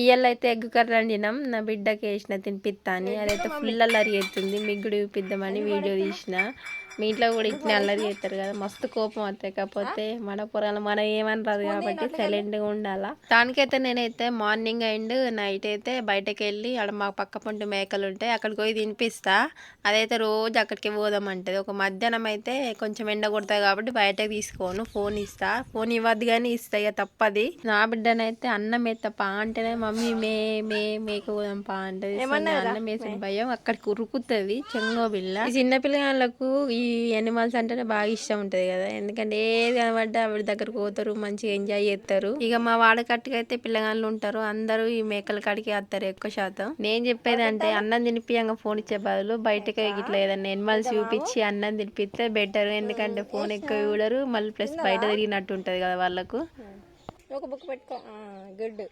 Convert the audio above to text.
ఇయ్యాల అయితే egg curry వండినాం నా బిడ్డకి వేసిన తినిపిస్తా అని అదైతే ఫుల్ అల్లరి చేస్తుంది. మిగ్గుడు చూపిద్దామని వీడియో తీసిన. మీ ఇంట్లో కూడా ఇట్లా అల్లరి చేస్తారు కదా. మస్తు కోపం వస్తాయి. కాకపోతే మన పొరాలు మనం ఏమనరాదు కాబట్టి సైలెంట్గా ఉండాలా. దానికైతే నేనైతే మార్నింగ్ అండ్ నైట్ అయితే బయటకు వెళ్ళి అక్కడ మా పక్క పంట మేకలు ఉంటాయి. అక్కడికి పోయి తినిపిస్తా. అదైతే రోజు అక్కడికి పోదామంటది. ఒక మధ్యాహ్నం అయితే కొంచెం ఎండ కొడతాయి కాబట్టి బయటకు తీసుకోను. ఫోన్ ఇస్తా. ఫోన్ ఇవ్వద్దు కానీ ఇస్తా. ఇక తప్పది. నా బిడ్డనైతే అన్నం ఎత్త పా అంటేనే మమ్మీ మే మే మేక పోదాం పా నేను అన్నం వేసిన భయం. అక్కడికి ఉరుకుతుంది. చెంగో ఈ చిన్న పిల్లగాళ్ళకు ఈ అనిమల్స్ అంటేనే బాగా ఇష్టం ఉంటుంది కదా. ఎందుకంటే ఏది కనబడ్డా ఆవిడ దగ్గరకు పోతారు మంచిగా ఎంజాయ్ చేస్తారు. ఇక మా వాడకట్టుకు అయితే పిల్లగాళ్ళు ఉంటారు అందరూ ఈ మేకల కాడికి వస్తారు ఎక్కువ శాతం. నేను చెప్పేది అంటే అన్నం తినిపియంగా ఫోన్ ఇచ్చే బదులు బయటకి ఇట్లా ఏదన్నా ఎనిమల్స్ చూపించి అన్నం తినిపిస్తే బెటర్ ఎందుకంటే ఫోన్ ఎక్కువ చూడరు మళ్ళీ ప్లస్ బయట తిరిగినట్టు ఉంటుంది కదా వాళ్ళకు. ఒక బుక్ పెట్టుకో. గుడ్.